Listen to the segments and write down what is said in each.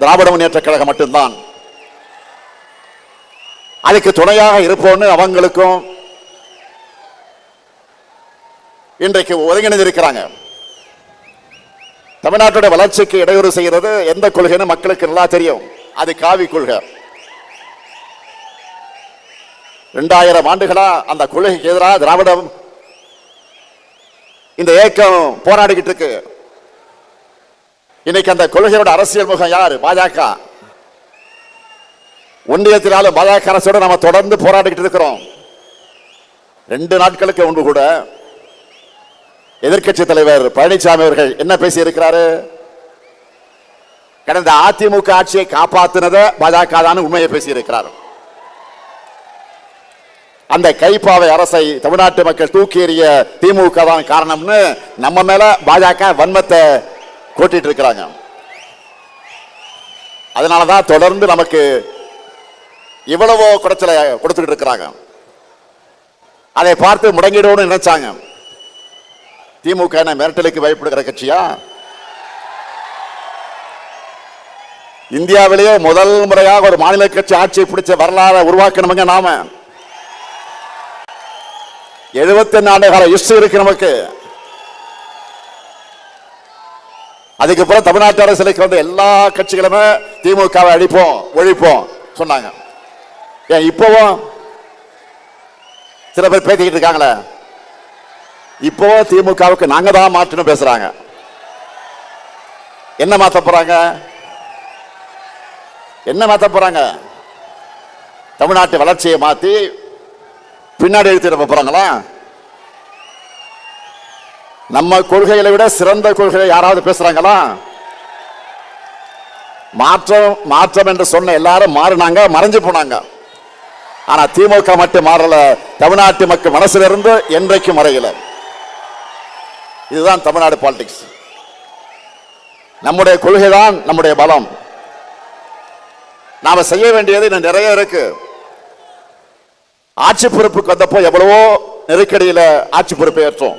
திராவிட முன்னேற்ற கழகம் மட்டும்தான். அதுக்கு துணையாக இருப்போம்னு அவங்களுக்கும் இன்றைக்கு ஒருங்கிணைந்திருக்கிறாங்க. தமிழ்நாட்டுடைய வளர்ச்சிக்கு இடையூறு செய்கிறது எந்த கொள்கைன்னு மக்களுக்கு நல்லா தெரியும். அது காவி கொள்கை. இரண்டாயிரம் ஆண்டுகளா அந்த கொள்கைக்கு எதிராக திராவிடம் இந்த இயக்கம் போராடிக்கிட்டு இருக்கு. இன்னைக்கு அந்த கொள்கையோட அரசியல் முகம் யார்? பாஜக. ஒன்றியத்தினாலும் பாஜக அரசோட நம்ம தொடர்ந்து போராடிக்கிட்டு இருக்கிறோம். ரெண்டு நாட்களுக்கு முன்பு கூட எதிர்க்கட்சி தலைவர் பழனிசாமி அவர்கள் என்ன பேசி இருக்கிறாரு கடந்த அதிமுக ஆட்சியை காப்பாத்தினத பாஜக தான் உண்மையை பேசி இருக்கிறார் அந்த கைப்பாவை அரசை தமிழ்நாட்டு மக்கள் தூக்கி எறிய திமுக தான் காரணம்னு நம்ம மேல பாஜக வன்மத்தை கொட்டிட்டு இருக்கிறாங்க அதனால தான் தொடர்ந்து நமக்கு இவ்வளவோ குடைச்சலை கொடுத்துக்கிட்டு இருக்கிறாங்க அதை பார்த்து முடங்கிடுவோம்னு நினைச்சாங்க. திமுக என்ன மிரட்டலுக்கு பயப்படுகிற கட்சியா? இந்தியாவிலேயே முதல் முறையாக ஒரு மாநில கட்சி ஆட்சியை பிடிச்ச வரலாறை உருவாக்கணுங்க நாம. எழுபத்தி ஆண்டு கால ஹிஸ்டரி இருக்கு நமக்கு. அதுக்கப்புறம் தமிழ்நாட்டு சிலைக்கு வந்து எல்லா கட்சிகளுமே திமுகவை அழிப்போம் ஒழிப்போம் சொன்னாங்க. ஏன் இப்பவும் சில பேர் பேசிக்கிட்டு இருக்காங்களே? இப்போ திமுகவுக்கு நாங்க தான் மாற்றணும் பேசுறாங்க. என்ன மாத்த போறாங்க? என்ன மாத்த போறாங்க? தமிழ்நாட்டு வளர்ச்சியை மாத்தி பின்னாடி எழுத்து போறாங்களா? நம்ம கொள்கைகளை விட சிறந்த கொள்கையை யாராவது பேசுறாங்களா? மாற்றம் மாற்றம் என்று சொன்ன எல்லாரும் மாறினாங்க மறைஞ்சு போனாங்க. ஆனா திமுக மட்டும் மாறல தமிழ்நாட்டு மக்கள் மனசுல இருந்து என்றைக்கும் மறையல. இதுதான் தமிழ்நாடு பாலிடிக்ஸ் நம்முடைய கொள்கை தான் நம்முடைய பலம். நாம செய்ய வேண்டியது இன்னும் நிறைய இருக்கு. ஆட்சி பொறுப்புக்கு வந்தப்போ எவ்வளவோ நெருக்கடியில் ஆட்சி பொறுப்பை ஏற்றோம்.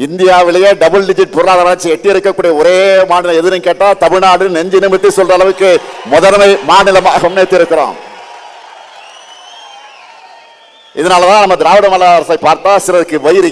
இந்தியாவிலேயே டபுள் டிஜிட் பொருளாதார வளர்ச்சி எட்டி இருக்கக்கூடிய ஒரே மாநிலம் எதுன்னு கேட்டா தமிழ்நாடு நெஞ்சு நிமித்தி சொல்ற அளவுக்கு முதன்மை மாநிலமாக முன்னேற்றி இருக்கிறோம் இதனாலதான் நம்ம திராவிட மலர் அரசை பார்த்தா சிலருக்கு வயிறு